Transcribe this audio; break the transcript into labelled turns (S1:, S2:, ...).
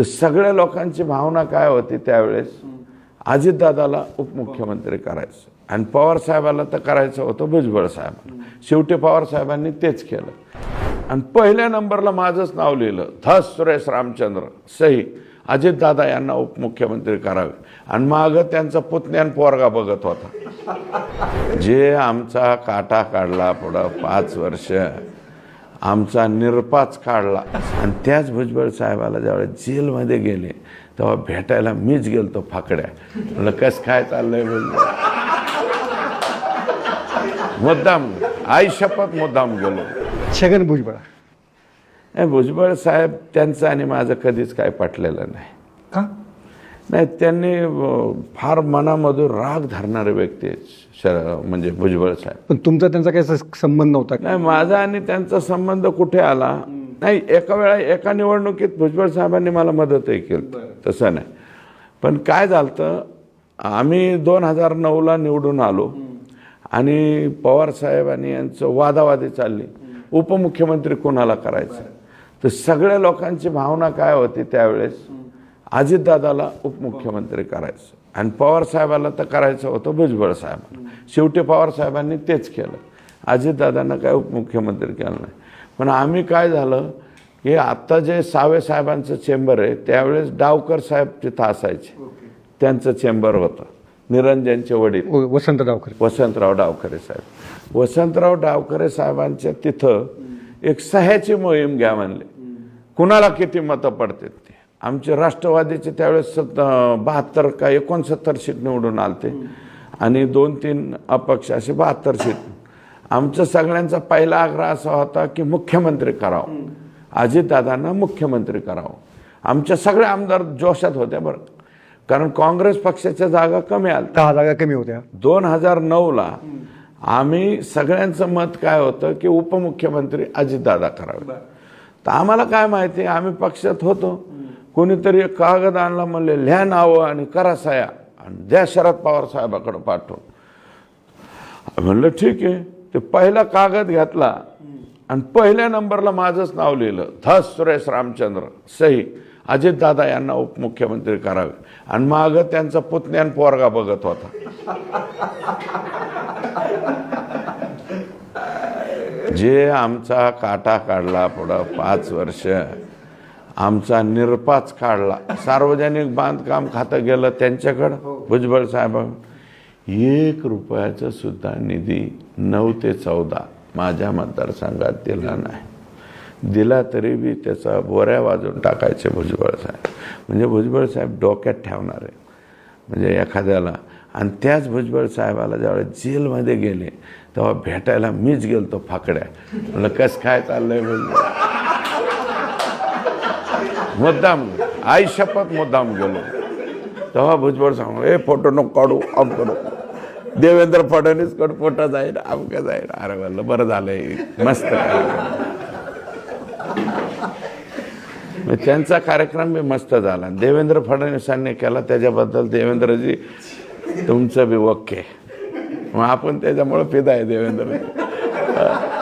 S1: तर सगळ्या लोकांची भावना काय होती त्यावेळेस? अजितदादाला उपमुख्यमंत्री करायचं. आणि पवार साहेबाला तर करायचं होतं भुजबळ साहेबांना शेवटी पवार साहेबांनी तेच केलं. आणि पहिल्या नंबरला माझंच नाव लिहिलं. धस सुरेश रामचंद्र. सही. अजितदादा यांना उपमुख्यमंत्री करावे. आणि मागं त्यांचा पुतण्यान पोरगा बघत होता. जे आमचा काटा काढला पुढं पाच वर्ष. आमचा निरपाच काढला. आणि त्याच भुजबळ साहेबाला ज्यावेळेस जेलमध्ये गेले तेव्हा भेटायला मीच गेलतो फाकड्या. म्हणलं कस काय चाललंय भुजबळ? मुद्दाम आई शपथ मुद्दाम गेलो.
S2: छगन भुजबळ.
S1: नाही भुजबळ साहेब त्यांचं आणि माझं कधीच काय पटलेलं नाही.
S2: का?
S1: नाही त्यांनी फार मनामधून राग धरणारे व्यक्ती आहेत शर म्हणजे भुजबळ साहेब.
S2: पण तुमचा त्यांचा काही संबंध नव्हता?
S1: नाही माझा आणि त्यांचा संबंध कुठे आला? नाही एका वेळा एका निवडणुकीत भुजबळ साहेबांनी मला मदतही केली. तसं नाही. पण काय झालं आम्ही दोन हजार नऊला निवडून आलो. आणि पवार साहेबांनी यांचं वादावादी चालली. उपमुख्यमंत्री कोणाला करायचं? तर सगळ्या लोकांची भावना काय होती त्यावेळेस? अजितदादाला उपमुख्यमंत्री करायचं. आणि पवार साहेबाला तर करायचं होतं भुजबळ साहेबांना शेवटी पवार साहेबांनी तेच केलं. अजितदादांना काय उपमुख्यमंत्री केलं नाही. पण आम्ही काय झालं की आत्ता जे सावे साहेबांचं चेंबर आहे त्यावेळेस डावकर साहेब तिथं असायचे. त्यांचं चेंबर होतं. निरंजनचे वडील.
S2: वसंत डावकर
S1: वसंतराव डावखरे साहेब. वसंतराव डावखरे साहेबांच्या तिथं एक सह्याची मोहीम घ्या म्हणले. कुणाला किती मतं पडतात ते? आमचे राष्ट्रवादीचे त्यावेळेस सत बहात्तर का एकोणसत्तर सीट निवडून आलते. आणि दोन तीन अपक्ष असे बहात्तर सीट. आमचा सगळ्यांचा पहिला आग्रह असा होता की मुख्यमंत्री करावं. अजितदादांना मुख्यमंत्री करावं. आमच्या सगळ्या आमदार जोशात होत्या बरं. कारण काँग्रेस पक्षाच्या जागा कमी आल्या.
S2: दहा जागा कमी होत्या.
S1: दोन हजार नऊला आम्ही सगळ्यांचं मत काय होतं की उपमुख्यमंत्री अजितदादा करावे. तर आम्हाला काय माहिती आम्ही पक्षात होतो. कोणीतरी एक कागद आणला म्हणले लिहा नावं आणि करा साया. आणि द्या शरद पवार साहेबाकडे पाठवून. म्हणलं ठीक आहे. ते पहिला कागद घेतला आणि पहिल्या नंबरला माझंच नाव लिहिलं. धस सुरेश रामचंद्र सही. अजितदादा यांना उपमुख्यमंत्री करावे. आणि मागं त्यांचा पुतण्यान पोरगा बघत होता. जे आमचा काटा काढला पुढं पाच वर्ष आमचा निरपाच काढला. सार्वजनिक बांधकाम खातं गेलं त्यांच्याकडं. भुजबळ साहेब एक रुपयाचं सुद्धा निधी नऊ ते चौदा. माझ्या मतदारसंघात दिला नाही. दिला तरी बी त्याचा बोऱ्या वाजून टाकायचे भुजबळ साहेब. म्हणजे भुजबळ साहेब डोक्यात ठेवणार आहे. म्हणजे एखाद्याला. आणि त्याच भुजबळ साहेबाला ज्यावेळेस जेलमध्ये गेले तेव्हा भेटायला मीच गेलतो फाकड्या. म्हणलं कस काय चाललंय भुजबळ? मुद्दाम आई शपथ मुद्दाम गेलो तेव्हा भुजबळ सांगू हे फोटो नको काढू आम करू देवेंद्र फडणवीस कड फोटो जाईल अमकं जाईल अरे म्हणलं बरं झालंय मस्त मग त्यांचा कार्यक्रम बी मस्त झाला देवेंद्र फडणवीसांनी केला त्याच्याबद्दल देवेंद्रजी तुमचं बी ओके मग आपण त्याच्यामुळं फिदा आहे देवेंद्र